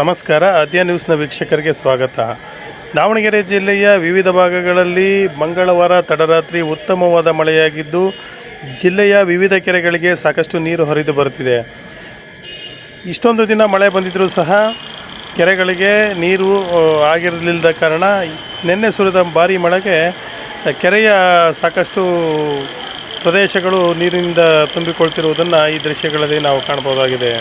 ನಮಸ್ಕಾರ. ಅದ್ಯ ನ್ಯೂಸ್ನ ವೀಕ್ಷಕರಿಗೆ ಸ್ವಾಗತ. ದಾವಣಗೆರೆ ಜಿಲ್ಲೆಯ ವಿವಿಧ ಭಾಗಗಳಲ್ಲಿ ಮಂಗಳವಾರ ತಡರಾತ್ರಿ ಉತ್ತಮವಾದ ಮಳೆಯಾಗಿದ್ದು, ಜಿಲ್ಲೆಯ ವಿವಿಧ ಕೆರೆಗಳಿಗೆ ಸಾಕಷ್ಟು ನೀರು ಹರಿದು ಬರುತ್ತಿದೆ. ಇಷ್ಟೊಂದು ದಿನ ಮಳೆ ಬಂದಿದ್ದರೂ ಸಹ ಕೆರೆಗಳಿಗೆ ನೀರು ಆಗಿರಲಿಲ್ಲದ ಕಾರಣ ನಿನ್ನೆ ಸುರಿದ ಭಾರಿ ಮಳೆಗೆ ಕೆರೆಯ ಸಾಕಷ್ಟು ಪ್ರದೇಶಗಳು ನೀರಿನಿಂದ ತುಂಬಿಕೊಳ್ತಿರುವುದನ್ನು ಈ ದೃಶ್ಯಗಳಲ್ಲಿ ನಾವು ಕಾಣಬಹುದಾಗಿದೆ.